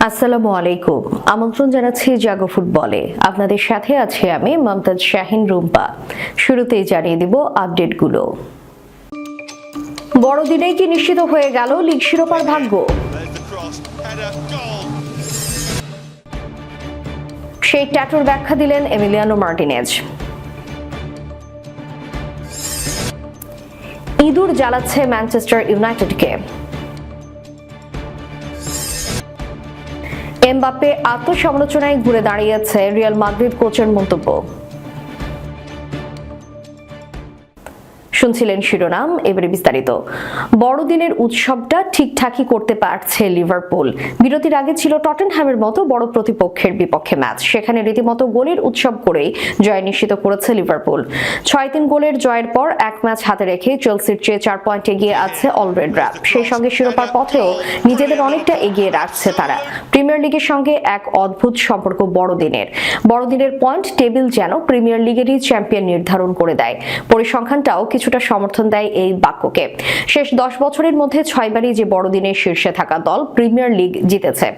আসসালামু আলাইকুম। আমন্ত্রণ জানাচ্ছি জাগো ফুটবলে। আপনাদের সাথে আছি আমি মমতাজ শাহিন রুম্পা। শুরুতেই জানিয়ে দিব আপডেটগুলো। বড়দিনেই কি নিশ্চিত হয়ে গেল লিগ শিরোপার ভাগ্য. সেই ট্যাটুর ব্যাখ্যা দিলেন এমিলিয়ানো মার্টিনেজ। ইঁদুর জ্বালাচ্ছে ম্যানচেস্টার ইউনাইটেডকে। এমবাপ্পে আত্মসমালোচনায় ঘুরে দাঁড়িয়েছে রিয়াল মাদ্রিদ কোচের মন্তব্য। শুনছিলেন শিরোনাম, এবারে বিস্তারিত। বড়দিনের উৎসবটা ঠিকঠাকই করতে পারছে লিভারপুল। বিরতির আগে ছিল টটেনহ্যামের মতো বড় প্রতিপক্ষের বিপক্ষে ম্যাচ। সেখানে রীতিমতো গোলের উৎসব করেই জয় নিশ্চিত করেছে লিভারপুল। ছয় তিন গোলের জয়ের পর এক ম্যাচ হাতে রেখে চেলসির চেয়ে চার পয়েন্ট এগিয়ে আছে অলরেডরা সেই সঙ্গে শিরোপার পথেও নিজেদের অনেকটা এগিয়ে রাখছে তারা। প্রিমিয়ার লিগের সঙ্গে এক অদ্ভুত সম্পর্ক বড়দিনের। বড়দিনের পয়েন্ট টেবিল যেন প্রিমিয়ার লিগেরই চ্যাম্পিয়ন নির্ধারণ করে দেয়। পরিসংখ্যানটাও কিছুটা সমর্থন দেয় এই বাক্যকে। শেষ দশ বছরের মধ্যে ছয়বারই যে বড়দিনের শীর্ষে থাকা দল প্রিমিয়ার লিগ জিতেছে।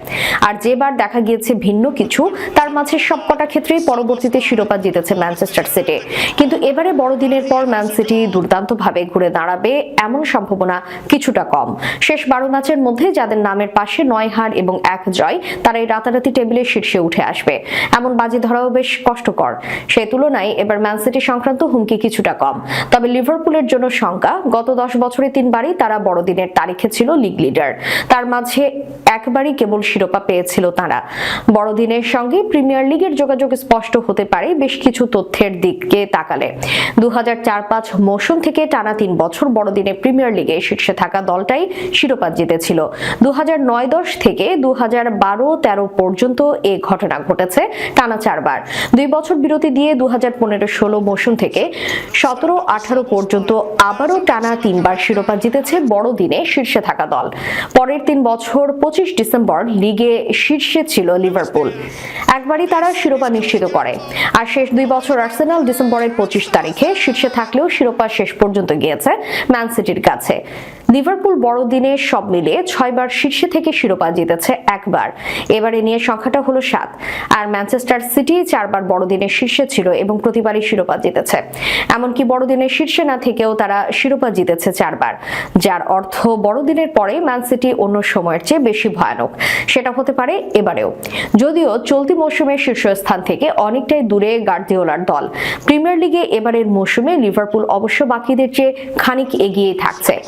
আর যেবার দেখা গিয়েছে ভিন্ন কিছু, তার মাঝে সবকটা ক্ষেত্রেই পরবর্তীতে শিরোপা জিতেছে ম্যানচেস্টার সিটি। কিন্তু এবারে বড়দিনের পর ম্যান সিটি দুর্দান্তভাবে ঘুরে দাঁড়াবে এমন সম্ভাবনা কিছুটা কম। শেষ বারো ম্যাচের মধ্যে যাদের নামের পাশে নয় হার এবং এক জয়, তারা এই রাতারাতি টেবিলের শীর্ষে উঠে আসবে। এমন বাজি ধরাও বেশ কষ্টকর। সেই তুলনায় এবার ম্যান সিটি সংক্রান্ত হুমকি কিছুটা কম। তবে লিভারপুলের জন্য শঙ্কা। গত দশ বছরে তিনবারই তারা বড়দিনের তারিখে ছিল লিগ লিডার। তার মাঝে একবারই কেবল শিরোপা পেয়েছিল তারা। বড়দিনের সঙ্গে প্রিমিয়ার লিগের যোগাযোগ স্পষ্ট হতে পারে, বেশ কিছু তথ্যের দিকে তাকালে। দু হাজার পাঁচ মৌসুম থেকে টানা তিন বছর বড়দিনে প্রিমিয়ার লিগে শীর্ষে থাকা দলটাই শিরোপা জিতেছিল। দু হাজার দশ থেকে দু হাজার বারো তেরো পর্যন্ত এ ঘটনা ঘটেছে টানা চারবার। দুই বছর বিরতি দিয়ে দু হাজার পনেরো ষোলো মৌসুম থেকে সতেরো আঠারো পর্যন্ত আবারও টানা তিনবার শিরোপা জিতেছে বড়দিনে শীর্ষে থাকা দল। পরের তিন বছর পঁচিশ ডিসেম্বর লিগে শীর্ষে ছিল লিভারপুল। একবারই তারা শিরোপা নিশ্চিত করে। আর শেষ দুই বছর আর্সেনাল ডিসেম্বরের পঁচিশ তারিখে শীর্ষে থাকলেও শিরোপা শেষ পর্যন্ত গিয়েছে ম্যান সিটির কাছে। লিভারপুল বড়দিনে সব মিলিয়ে ছয়বার শীর্ষে থেকে শিরোপা জিতেছে একবার। এবারে নিয়ে সংখ্যাটা হলো সাত। আর ম্যানচেস্টার সিটি চারবার বড়দিনের শীর্ষে ছিল এবং প্রতিবারই শিরোপা জিতেছে। এমনকি বড়দিনের শীর্ষে না থেকেও তারা শিরোপা জিতেছে চারবার। যার অর্থ বড়দিনের পরে ম্যান সিটি অন্য সময়ের চেয়ে বেশি ভয়ানক। সেটা হতে পারে এবারেও। যদিও চলতি মৌসুমের শীর্ষস্থান থেকে অনেকটাই দূরে গার্দিওলার দল। প্রিমিয়ার লিগে এবারের মৌসুমে লিভারপুল অবশ্য বাকিদের চেয়ে খানিক এগিয়ে থাকছে।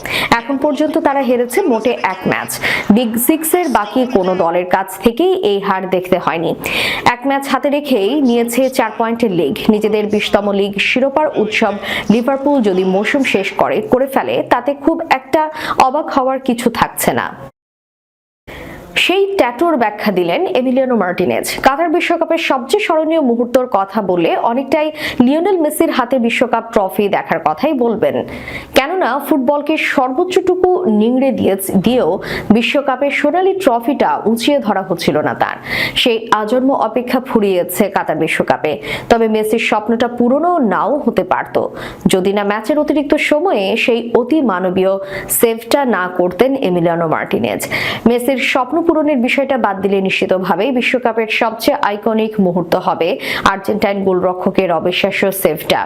এখন পর্যন্ত তারা হেরেছে মোটে এক ম্যাচ। বিগ সিক্সের বাকি কোনো দলের কাছ থেকেই এই হার দেখতে হয়নি। এক ম্যাচ হাতে রেখেই নিয়েছে চার পয়েন্টের লিগ নিজেদের বিশতম লিগ শিরোপার উৎসব লিভারপুল যদি মৌসুম শেষ করে করে ফেলে, তাতে খুব একটা অবাক হওয়ার কিছু থাকছে না। সেই ট্যাটুর ব্যাখ্যা দিলেন এমিলিয়ানো মার্টিনেজ। কাতার বিশ্বকাপের সবচেয়ে স্মরণীয় মুহূর্তর কথা বলে অনেকটাই লিওনেল মেসির হাতে বিশ্বকাপ ট্রফি দেখার কথাই বলবেন। কেননা, ফুটবলকে সর্বোচ্চটুকু নিংড়ে দিয়ে দিয়েও বিশ্বকাপের সোনালি ট্রফিটা উঁচিয়ে ধরা হচ্ছিল না তার। সেই আজন্ম অপেক্ষা ফুরিয়েছে কাতার বিশ্বকাপে। তবে মেসির স্বপ্নটা পুরনো নাও হতে পারত। যদি না ম্যাচের অতিরিক্ত সময়ে সেই অতি মানবীয় সেভটা না করতেন এমিলিয়ানো মার্টিনেজ। মেসির স্বপ্ন পূরণের বিষয়টা বাদ দিলে নিশ্চিতভাবেই বিশ্বকাপের সবচেয়ে আইকনিক মুহূর্ত হবে আর্জেন্টাইন গোলরক্ষকের অবিশ্বাস্য সেভটা।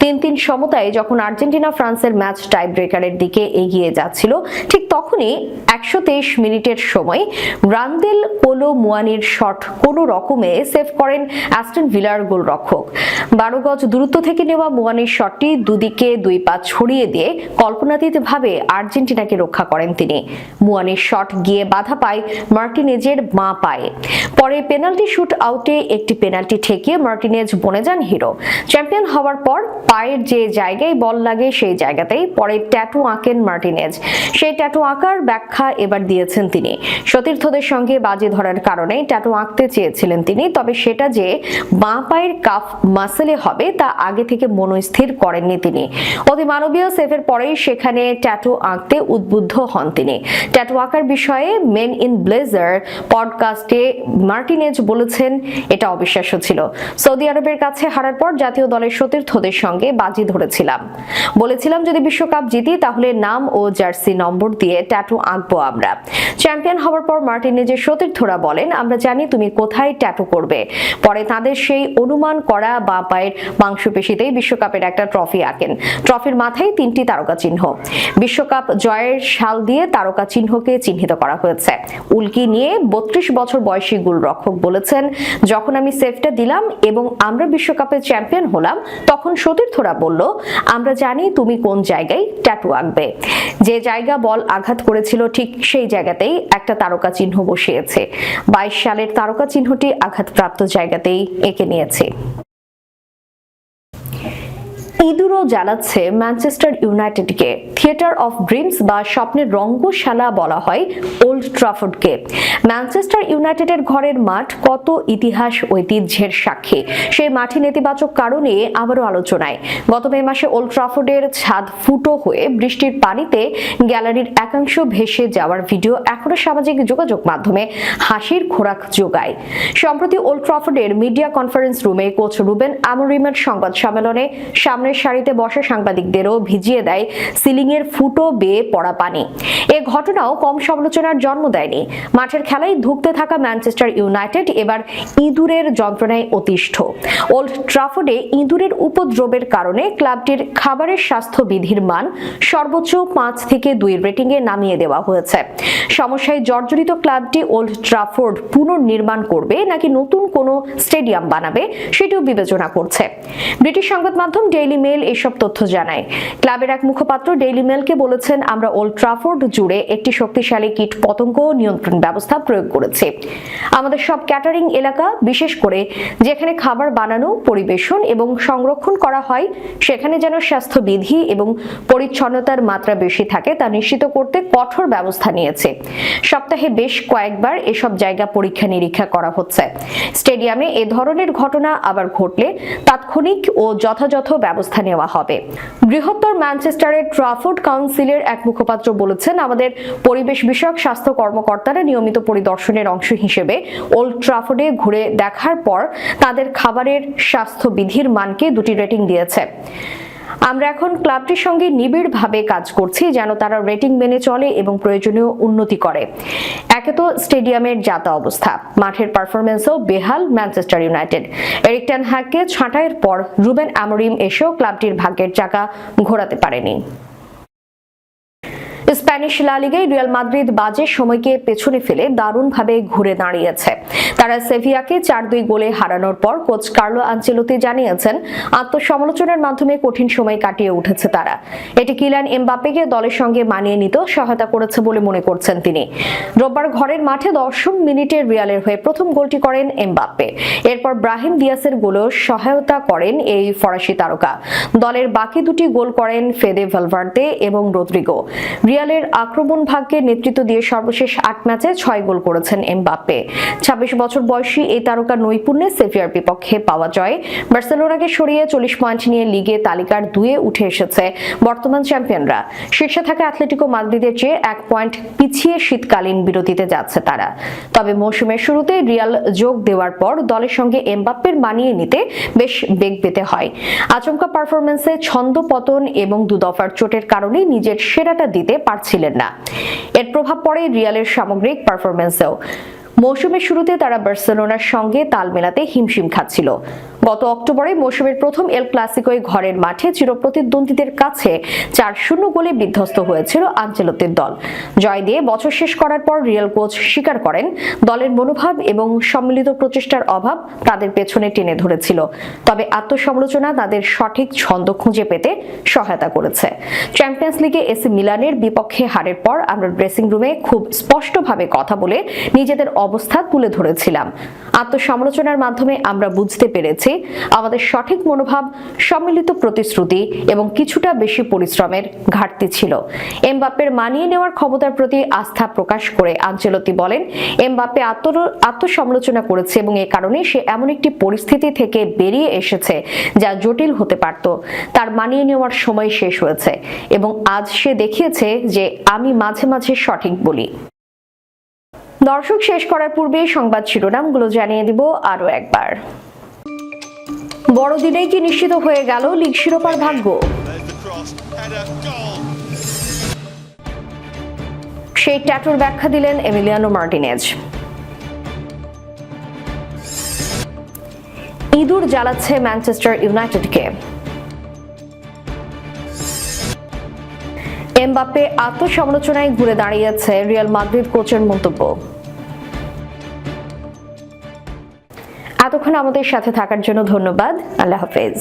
তিন তিন সমতায় যখন আর্জেন্টিনা ফ্রান্সের ম্যাচ টাই ব্রেকারের দিকে এগিয়ে যাচ্ছিল, ঠিক তখনই একশো তেইশ মিনিটের সময় রান্দেল কোলো মুয়ানির শট কোনো রকমে সেভ করেন অ্যাস্টন ভিলার গোলরক্ষক। বারো গজ দূরত্ব থেকে নেওয়া মুয়ানির শটটি দুদিকে দুই পা ছড়িয়ে দিয়ে কল্পনাতীতভাবে আর্জেন্টিনাকে রক্ষা করেন তিনি। মুয়ানির শট গিয়ে বাধা পায় মার্টিনেজের মা পায়ে। পরে পেনাল্টি শুট আউটে একটি পেনাল্টি ঠেকিয়ে মার্টিনেজ বনে যান হিরো। চ্যাম্পিয়ন হওয়ার পর পায়ের যে জায়গায় বল লাগে সেই জায়গাতেই পরে ট্যাটু আঁকেন মার্টিনেজ। সেই ট্যাটু আঁকার ব্যাখ্যা এবার দিয়েছেন তিনি। সতীর্থদের সঙ্গে বাজি ধরার কারণে ট্যাটু আঁকতে চেয়েছিলেন তিনি, তবে সেটা যে বাঁ পায়ের কাফ মাসেলে হবে তা আগে থেকে মনস্থির করেননি তিনি। অতি মানবীয় সেফের পরেই সেখানে ট্যাটু আঁকতে উদ্বুদ্ধ হন তিনি। ট্যাটু আঁকার বিষয়ে মেন ইন ব্লেজার পডকাস্টে মার্টিনেজ বলেছেন, এটা অবিশ্বাস্য ছিল। সৌদি আরবের কাছে হারার পর জাতীয় দলের সতীর্থদের সঙ্গে বাজি ধরেছিলাম। বলেছিলাম, যদি বিশ্বকাপ জিতি, তাহলে নাম ও জার্সি নম্বর দিয়ে ট্যাটু আঁকবো আমরা। চ্যাম্পিয়ন হওয়ার পর মার্টিনেজের সতীর্থরা বলেন, আমরা জানি তুমি কোথায় ট্যাটু করবে। পরে তাদের সেই অনুমান করা বা পায়ের মাংসপেশিতেই বিশ্বকাপের একটা ট্রফি আঁকেন। ট্রফির মাথায় তিনটি তারকা চিহ্ন। বিশ্বকাপ জয়ের সাল দিয়ে তারকা চিহ্নকে চিহ্নিত করা হয়েছে। উল্কি নিয়ে বত্রিশ বছর বয়সী গোলরক্ষক বলেছেন, যখন আমি সেফটা দিলাম এবং আমরা বিশ্বকাপে চ্যাম্পিয়ন হলাম, তখন সতীর্থরা বলল, আমরা জানি তুমি কোন জায়গায় ট্যাটু আঁকবে। যে জায়গা বল আঘাত করেছিল, ঠিক সেই জায়গাতেই একটা তারকা চিহ্ন বসিয়েছে। বাইশ সালের তারকা চিহ্নটি আঘাতপ্রাপ্ত জায়গাতেই এঁকে নিয়েছে ইঁদুরও জ্বালাচ্ছে ম্যানচেস্টার ইউনাইটেডকে। থিয়েটার অফ ড্রিমস বা স্বপ্নের রঙ্গশালা বলা হয় ওল্ড ট্রাফোর্ডকে। ম্যানচেস্টার ইউনাইটেডের ঘরের মাঠ কত ইতিহাস ঐতিহ্যের সাক্ষী? সেই মাঠে নেতিবাচক কারণে আবারও আলোচনায়। গত মে মাসে ওল্ড ট্রাফোর্ডের ছাদ ফুটো হয়ে বৃষ্টির পানিতে গ্যালারির একাংশ ভেসে যাওয়ার ভিডিও এখনও সামাজিক যোগাযোগ মাধ্যমে হাসির খোরাক যোগায়। সম্প্রতি ওল্ড ট্রাফোর্ডের মিডিয়া কনফারেন্স রুমে কোচ রুবেন আমরিমের সংবাদ সম্মেলনে সামনের সারিতে বসা সাংবাদিকদেরও ভিজিয়ে দেয় সিলিং এর ফুটো বেয়ে পড়া পানি। এ ঘটনাও কম সমালোচনার জন্ম দেয়নি। মাঠের খেলায় ধুঁকতে থাকা ম্যানচেস্টার ইউনাইটেড এবার ইঁদুরের যন্ত্রণায় অতিষ্ঠ। ওল্ড ট্রাফোর্ডে ইঁদুরের উপদ্রবের কারণে ক্লাবটির খাবারের স্বাস্থ্যবিধির মান সর্বোচ্চ পাঁচ থেকে দুই রেটিংয়ে নামিয়ে দেওয়া হয়েছে। সমস্যায় জর্জরিত ক্লাবটি ওল্ড ট্রাফোর্ড পুনর্নির্মাণ করবে নাকি নতুন কোনো স্টেডিয়াম বানাবে সেটিও বিবেচনা করছে। ব্রিটিশ সংবাদ মাধ্যম ডেইলি মেল এসব তথ্য জানায়। ক্লাবের এক মুখপাত্র ডেইলি মেলকে বলেছেন, আমরা ওল্ড ট্রাফোর্ড জুড়ে একটি শক্তিশালী কীট পতঙ্গ নিয়ন্ত্রণ ব্যবস্থা প্রয়োগ করেছি। আমাদের সব ক্যাটারিং এলাকা, বিশেষ করে যেখানে খাবার বানানো, পরিবেশন এবং সংরক্ষণ করা হয়, সেখানে যেন স্বাস্থ্যবিধি এবং পরিচ্ছন্নতার মাত্রা বেশি থাকে, তা নিশ্চিত করতে কঠোর ব্যবস্থা নিয়েছে। সপ্তাহে বেশ কয়েকবার এসব জায়গা পরীক্ষা নিরীক্ষা করা হচ্ছে। স্টেডিয়ামে এ ধরনের ঘটনা আবার ঘটলে তাৎক্ষণিক ও যথাযথ ব্যবস্থা নেওয়া হবে। বৃহত্তর ম্যানচেস্টারের ট্রাফোর্ড কাউন্সিলের এক মুখপাত্র বলেছেন, আমাদের পরিবেশ বিষয়ক স্বাস্থ্য কর্মকর্তারা নিয়মিত পরিদর্শনের অংশ হিসেবে ওল্ড ট্রাফোর্ডে ঘুরে দেখার পর তাদের খাবারের স্বাস্থ্যবিধির মানকে দুটি রেটিং দিয়েছে। আমরা এখন ক্লাবটির সঙ্গে নিবিড়ভাবে কাজ করছি যেন তারা রেটিং মেনে চলে এবং প্রয়োজনীয় উন্নতি করে। একে তো স্টেডিয়ামের যাতা অবস্থা। মাঠের পারফরমেন্সও বেহাল ম্যানচেস্টার ইউনাইটেড। এরিক টেন হ্যাককে ছাঁটাইয়ের পর রুবেন আমরিম এসেও ক্লাবটির ভাগ্যের চাকা ঘোরাতে পারেনি। স্প্যানিশ লা লিগায় রিয়াল মাদ্রিদ বাজে সময়কে পেছনে ফেলে দারুণভাবে ঘুরে দাঁড়িয়েছে। তারা সেভিয়াকে চার দুই গোলে হারানোর পর কোচ কার্লো আঞ্চেলোতি জানিয়েছেন, আত্মসমালোচনার মাধ্যমে কঠিন সময় কাটিয়ে উঠেছে তারা। এটি কিলান এমবাপ্পেকে দলের সঙ্গে মানিয়ে নিতে সহায়তা করেছে বলে মনে করছেন তিনি। রোববার ঘরের মাঠে দশম মিনিটে রিয়ালের হয়ে প্রথম গোলটি করেন এমবাপ্পে। এরপর ব্রাহিম দিয়াসের গোলেও সহায়তা করেন এই ফরাসি তারকা। দলের বাকি দুটি গোল করেন ফেদে ভেলভার্দে এবং রদ্রিগো। রিয়ালের আক্রমণ ভাগ্যে নেতৃত্ব দিয়ে সর্বশেষ আট ম্যাচে ছয় গোল করেছেন এমবাপ্পে। ছাব্বিশ বছর বয়সী এই তারকার নৈপুণ্যে সেভিয়ার বিপক্ষে পাওয়া জয় বার্সেলোনাকে সরিয়ে চল্লিশ পয়েন্ট নিয়ে লিগে তালিকার দুয়ে উঠে এসেছে বর্তমান চ্যাম্পিয়নরা। শীর্ষে থাকা অ্যাথলেটিকো মাদ্রিদের চেয়ে এক পয়েন্ট পিছিয়ে শীতকালীন বিরতিতে যাচ্ছে তারা। তবে মৌসুমের শুরুতে রিয়াল যোগ দেওয়ার পর দলের সঙ্গে এমবাপ্পের মানিয়ে নিতে বেশ বেগ পেতে হয়। আচমকা পারফরমেন্সে ছন্দ পতন এবং দুদফার চোটের কারণে নিজের সেরাটা দিতে পারছিলেন না। এর প্রভাব পড়ে রিয়ালের সামগ্রিক পারফরমেন্সেও মৌসুমের শুরুতে তারা বার্সেলোনার সঙ্গে তাল মেলাতে হিমশিম খাচ্ছিল। গত অক্টোবরে মৌসুমের প্রথম এল ক্লাসিকোয় ঘরের মাঠে চিরপ্রতিদ্বন্দ্বীদের কাছে চার শূন্য গোলে বিধ্বস্ত হয়েছিল আঞ্চেলতির দল। জয় দিয়ে বছর শেষ করার পর রিয়াল কোচ স্বীকার করেন, দলের মনোভাব এবং সম্মিলিত প্রচেষ্টার অভাব তাদের পেছনে টেনে ধরেছিল। তবে আত্মসমালোচনা তাদের সঠিক ছন্দ খুঁজে পেতে সহায়তা করেছে। চ্যাম্পিয়ন্স লিগে এসি মিলানের বিপক্ষে হারের পর আমরা ড্রেসিং রুমে খুব স্পষ্টভাবে কথা বলে নিজেদের অবস্থা তুলে ধরেছিলাম। আত্মসমালোচনার মাধ্যমে আমরা বুঝতে পেরেছি আমাদের সঠিক মনোভাব, সম্মিলিত প্রতিশ্রুতি এবং কিছুটা বেশি পরিশ্রমের ঘাটতি ছিল। এমবাপ্পের মানিয়ে নেওয়ার ক্ষমতার প্রতি আস্থা প্রকাশ করে আঞ্চলতি বলেন, এমবাপ্পে আত্ম আত্মসমালোচনা করেছে এবং এ কারণে সে এমন একটি পরিস্থিতি থেকে বেরিয়ে এসেছে যা জটিল হতে পারত। তার মানিয়ে নেওয়ার সময় শেষ হয়েছে এবং আজ সে দেখিয়েছে যে আমি মাঝে মাঝে সঠিক বলি। দর্শক শেষ করার পূর্বে সংবাদ শিরোনামগুলো জানিয়ে দিব আরও একবার। বড়দিনেই কি নিশ্চিত হয়ে গেল লিগ শিরোপার ভাগ্য. সেই ট্যাটুর ব্যাখ্যা দিলেন এমিলিয়ানো মার্টিনেজ। ইঁদুর জ্বালাচ্ছে ম্যানচেস্টার ইউনাইটেডকে। এমবাপ্পে আত্মসমালোচনায় ঘুরে দাঁড়িয়েছে রিয়াল মাদ্রিদ কোচের মন্তব্য। এতক্ষণ আমাদের সাথে থাকার জন্য ধন্যবাদ। আল্লাহ হাফেজ।